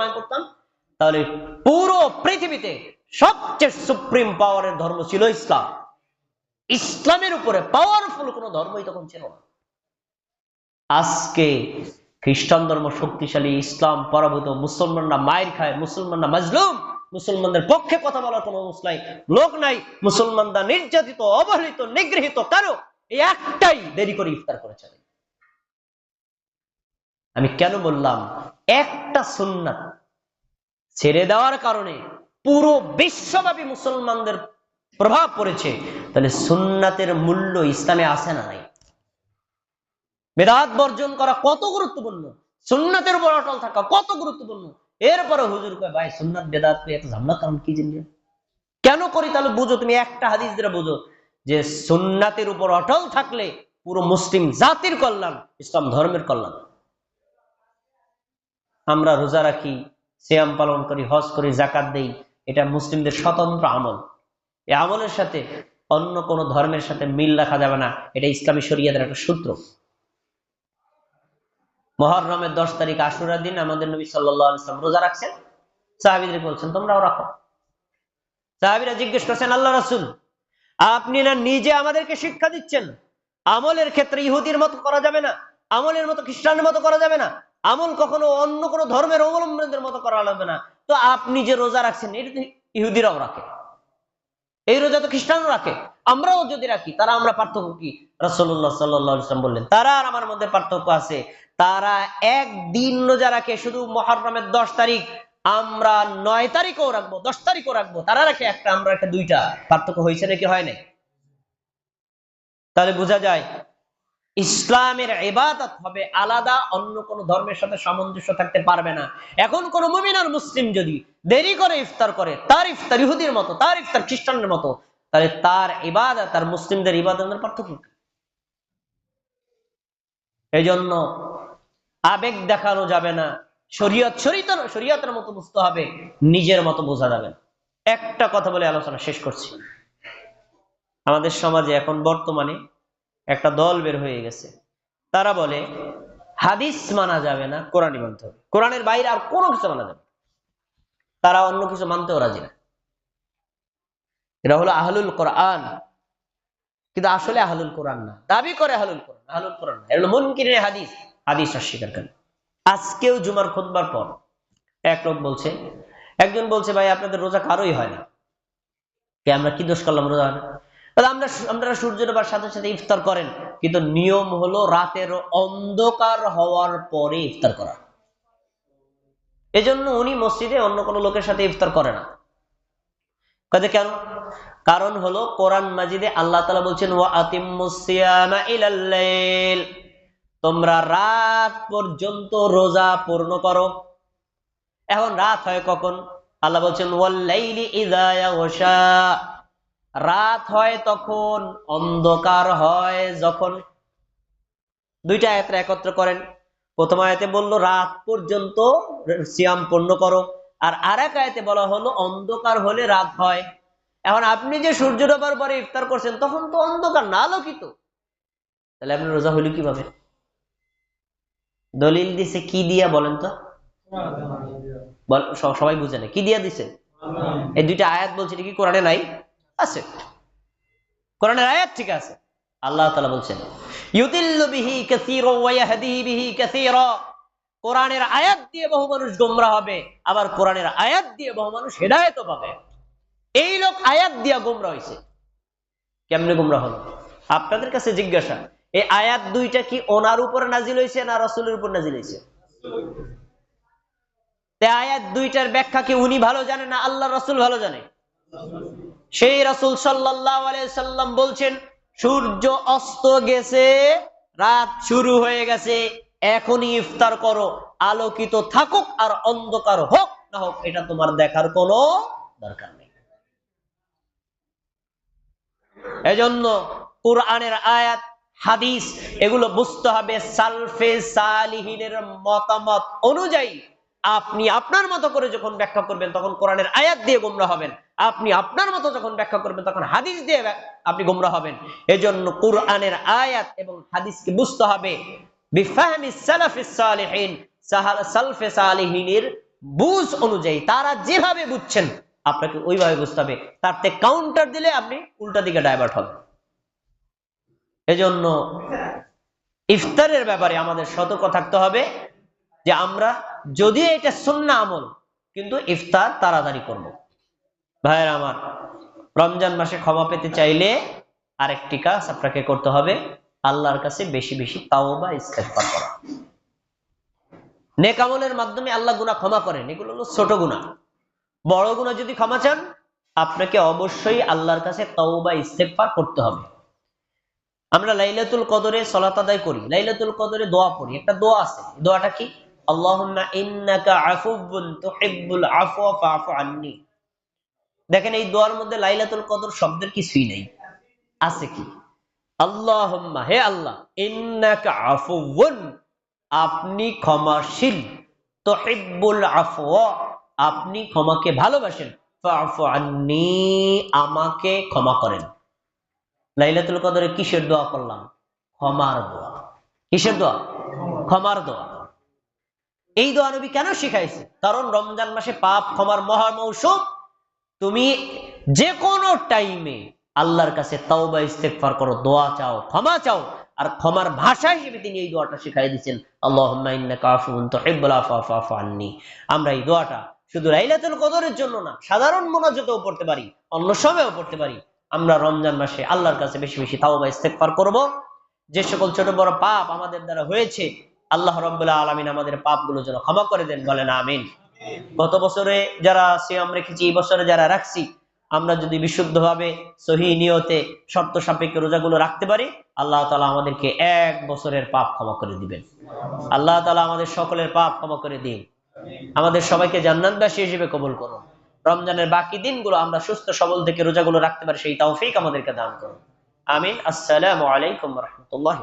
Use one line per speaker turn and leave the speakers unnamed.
জমা করতাম। তাহলে পুরো পৃথিবীতে সবচেয়ে সুপ্রিম পাওয়ারের ধর্ম ছিল ইসলাম। ইসলামের উপরে পাওয়ারফুল কোন ধর্মই তখন ছিল না। আজকে খ্রিস্টান ধর্ম শক্তিশালী, ইসলাম পরাভূত, মুসলমানরা মায়ের খায়, মুসলমানরা মাজলুম, মুসলমানদের পক্ষে কথা বলার কোন মুসলাই লোক নাই, মুসলমানরা নির্যাতিত, অবহেলিত, নিগৃহীত কারও? এই একটাই দেরি করে ইফতার করেছে। আমি কেন বললাম, একটা সুন্নাত ছেড়ে দেওয়ার কারণে পুরো বিশ্বব্যাপী মুসলমানদের প্রভাব পড়েছে। তাহলে সুন্নাতের মূল্য ইসলামে আসে না নাই? বেদাত বর্জন করা কত গুরুত্বপূর্ণ? সুন্নাতের উপর অটল থাকা কত গুরুত্বপূর্ণ? এরপরে হুজুর কয়, ভাই, সুন্নাত, বেদাত এত ঝামেলা, কারণ কি জানি কেন করি? তাহলে বুঝো, তুমি একটা হাদিস দিয়ে বুঝো যে সুন্নাতের উপর অটল থাকলে পুরো মুসলিম জাতির কল্যাণ, ইসলাম ধর্মের কল্যাণ। আমরা রোজা রাখি সিয়াম পালন করি, হজ করি জাকাত দেই, এটা মুসলিমদের স্বতন্ত্র আমল। এই আমলের সাথে অন্য কোন ধর্মের সাথে মিল রাখা যাবে না, এটা ইসলামী শরিয়াদের একটা সূত্র। মহরমের দশ তারিখ আশুরার দিন আমাদের নবী সাল্লাম রোজা রাখছেন। সাহাবিদের বলছেন তোমরাও রাখো সাহাবিরা জিজ্ঞেস করছেন আল্লাহ রাসুল, আপনি না নিজে আমাদেরকে শিক্ষা দিচ্ছেন? আমলের ক্ষেত্রে ইহুদির মতো করা যাবে না? আমলের মতো খ্রিস্টানের মতো করা যাবে না? আমল কখনো অন্য কোনো ধর্মের অবলম্বনদের মতো করা লাগবে না। তো আপনি যে রোজা রাখছেন, এটা তো ইহুদিরাও রাখে। এই রোজা তো খ্রিস্টানও রাখে। আমরাও যদি রাখি, তারা আমরা পার্থক্য কি? রসল্লাহ সাল্লাম বললেন, তারা আর আমার মধ্যে পার্থক্য আছে। তারা একদিন রোজা রাখে শুধু মহরমের দশ তারিখ, আমরা নয় তারিখও রাখব, দশ তারিখও রাখব। তারা রাখে একটা, আমরা একটা, দুইটা। পার্থক্য হয়েছে নাকি হয় নাই? তাহলে বোঝা যায় ইসলামের ইবাদত হবে আলাদা, অন্য কোন ধর্মের সাথে সামঞ্জস্য থাকতে পারবে না। এখন কোন মুমিনার মুসলিম যদি দেরি করে ইফতার করে, তার ইফতার ইহুদির মতো, তার ইফতার খ্রিস্টানের মতো, তাহলে তার ইবাদত তার মুসলিমদের ইবাদতের পার্থক্য এই জন্য আবেগ দেখানো যাবে না, শরীয়ত শরীয়ত শরীয়তের মতো বুঝতে হবে, নিজের মতো বোঝা যাবে একটা কথা বলে আলোচনা শেষ করছি। আমাদের সমাজে এখন বর্তমানে একটা দল বের হয়ে গেছে। তারা বলে, হাদিস মানা যাবে না কোরআনই মানতে হবে। কোরআনের বাইরে আর কোনো কিছু মানা যাবে তারা অন্য কিছু মানতেও রাজি না। এটা হলো আহলুল কোরআন। কিন্তু আসলে আহলুল কোরআন না। দাবি করে আহলুল কোরআন আহলুল কোরআন না। এটা হলো মুনকিরের হাদিস হাদিস অস্বীকার করে। আজকেও জুমার খুতবার পর এক লোক বলছে, একজন বলছে, ভাই, আপনাদের রোজা কারোই হয় না। আমরা কি দোষ করলাম রোজা? হয় না? আমরা আমরা সূর্য ডোবার সাথে সাথে ইফতার করেন। কিন্তু নিয়ম হলো রাতের অন্ধকার হওয়ার পরে ইফতার করা। এজন্য উনি মসজিদে অন্য কোনো লোকের সাথে ইফতার করে না। কাজে কেন? কারণ হলো কোরআন মাজিদে আল্লাহ তালা বলছেন, ওয়া আতিমুসিয়ামা ইলাল্লাইল তোমরা রাত পর্যন্ত রোজা পূর্ণ করো। এখন রাত হয় কখন? আল্লাহ বলছেন ওয়াল্লাইলি ইযা ইয়াগশা। রাত হয় তখন অন্ধকার হয় যখন। দুইটা আয়াত একত্র করেন। প্রথম আয়াতে বলল রাত পর্যন্ত সিয়াম পূর্ণ করো। আর আর এক আয়াতে বলা হলো অন্ধকার হলে রাত হয়। এখন আপনি যে সূর্য ডোবার পরে ইফতার করছেন তখন তো অন্ধকার না আলোকিত। তাহলে আপনি রোজা হইল কীভাবে? দলিল দিছে কি দিয়া বলেন তো? সবাই বুঝে না কি দিয়া দিছে? এই দুইটা আয়াত বলছে কি কোরআনে নাই? আছে। কোরআনের আয়াত ঠিক আছে। আল্লাহ তাআলা বলছেন, ইউদিল্লু বিহি কাসীরা। কোরআনের আয়াত দিয়ে বহু মানুষ গোমরাহ হবে, আবার কোরআনের আয়াত দিয়ে বহু মানুষ হেদায়েতও পাবে। এই লোক আয়াত দিয়া গোমরাহ হইছে। কেমনে গোমরাহ হলো? আপনাদের কাছে জিজ্ঞাসা, এই আয়াত দুইটা কি ওনার উপর নাজিল হয়েছে না রাসূলের উপর নাজিল হয়েছে আয়াত দুইটার ব্যাখ্যা কি উনি ভালো জানে না আল্লাহ রসুল ভালো জানে? সেই রাসুল আলাইহি সাল্লাম বলছেন, সূর্য অস্ত গেছে, রাত শুরু হয়ে গেছে, এখনই ইফতার করো, আলোকিত থাকুক আর অন্ধকার হোক না হোক, এটা তোমার দেখার কোনো দরকার নেই। এজন্য কোরআনের আয়াত, হাদিস, এগুলো বুঝতে হবে সালফে সালিহিনের মতামত অনুযায়ী। আপনি আপনার মতো করে যখন ব্যাখ্যা করবেন, তখন কোরআনের আয়াত দিয়ে গুমরা হবেন। আপনি আপনার মতো যখন ব্যাখ্যা করবেন, তখন হাদিস দিয়ে আপনি গুমরা হবেন। এজন্য কোরআনের আয়াত এবং হাদিসকে বুঝতে হবে। সালফে সালিহিনের বুঝ অনুযায়ী তারা যেভাবে বুঝছেন, আপনাকে ওইভাবে বুঝতে হবে। তার থেকে কাউন্টার দিলে আপনি উল্টা দিকে ডাইভার্ট হবেন। এজন্য ইফতারের ব্যাপারে আমাদের সতর্ক থাকতে হবে যে আমরা যদিও এটা সন্না আমল, কিন্তু ইফতার তাড়াতাড়ি করব। ভাইয়ের আমার, রমজান মাসে ক্ষমা পেতে চাইলে আরেকটি কাজ আপনাকে করতে হবে, আল্লাহর কাছে বেশি বেশি তাও বা ইস্তেফার করা নেকামলের মাধ্যমে আল্লাহ গুনাহ ক্ষমা করেন, এগুলো হলো ছোট গুনাহ। বড় গুনাহ যদি ক্ষমা চান, আপনাকে অবশ্যই আল্লাহর কাছে তাও বা ইস্তেফার করতে হবে। আমরা লাইলাতুল কদরে সলাত আদায় করি, লাইলাতুল কদরে দোয়া পড়ি, একটা দোয়া আছে দোয়াটা কি? দেখেন এই দোয়ার মধ্যে লাইলাতুল কদর শব্দের কিছুই নেই। আছে কি? আল্লাহুম্মা, হে আল্লাহ আপনি ক্ষমাশীল, তুহিব্বুল আফওয়া, আপনি ক্ষমাকে ভালোবাসেন আমাকে ক্ষমা করেন। লাইলাতুল কদরে কিসের দোয়া করলাম? ক্ষমার দোয়া। কিসের দোয়া? ক্ষমার দোয়া। এই দোয়া নবী কেন শিখাইছে? কারণ রমজান মাসে পাপ ক্ষমার মহা মৌসুম তুমি যে কোনো টাইমে আল্লাহর কাছে তাওবা, ইস্তেগফার করো, দোয়া চাও, ক্ষমা চাও, আর ক্ষমার ভাষা হিসেবে তিনি এই দোয়াটা শিখাই ফাফু আন্নি। আমরা এই দোয়াটা শুধু লাইলাতুল কদরের জন্য না, সাধারণ মোনাজাতেও পড়তে পারি, অন্য সময়েও পড়তে পারি। আমরা রমজান মাসে আল্লাহর কাছে বেশি বেশি তাও তাওবা, ইস্তেগফার করব। যে সকল ছোট বড় পাপ আমাদের দ্বারা হয়েছে আল্লাহ রব্বুল্লাহ আলমিন আমাদের পাপগুলো যেন ক্ষমা করে দেন, বলেন আমিন। গত বছরে যারা সিয়াম রেখেছি, এই বছরে যারা রাখছি, আমরা যদি বিশুদ্ধভাবে, সহি নিয়তে, শর্ত সাপেক্ষে রোজাগুলো রাখতে পারি, আল্লাহ তালা আমাদেরকে এক বছরের পাপ ক্ষমা করে দিবেন। আল্লাহ তালা আমাদের সকলের পাপ ক্ষমা করে দিন। আমাদের সবাইকে জান্নাতবাসী হিসেবে কবুল করুন। রমজানের বাকি দিনগুলো আমরা সুস্থ, সবল থেকে রোজাগুলো রাখতে পারি, সেই তৌফিক আমাদেরকে দান করুন। আমিন। আসসালামু আলাইকুম রহমতুল্লাহ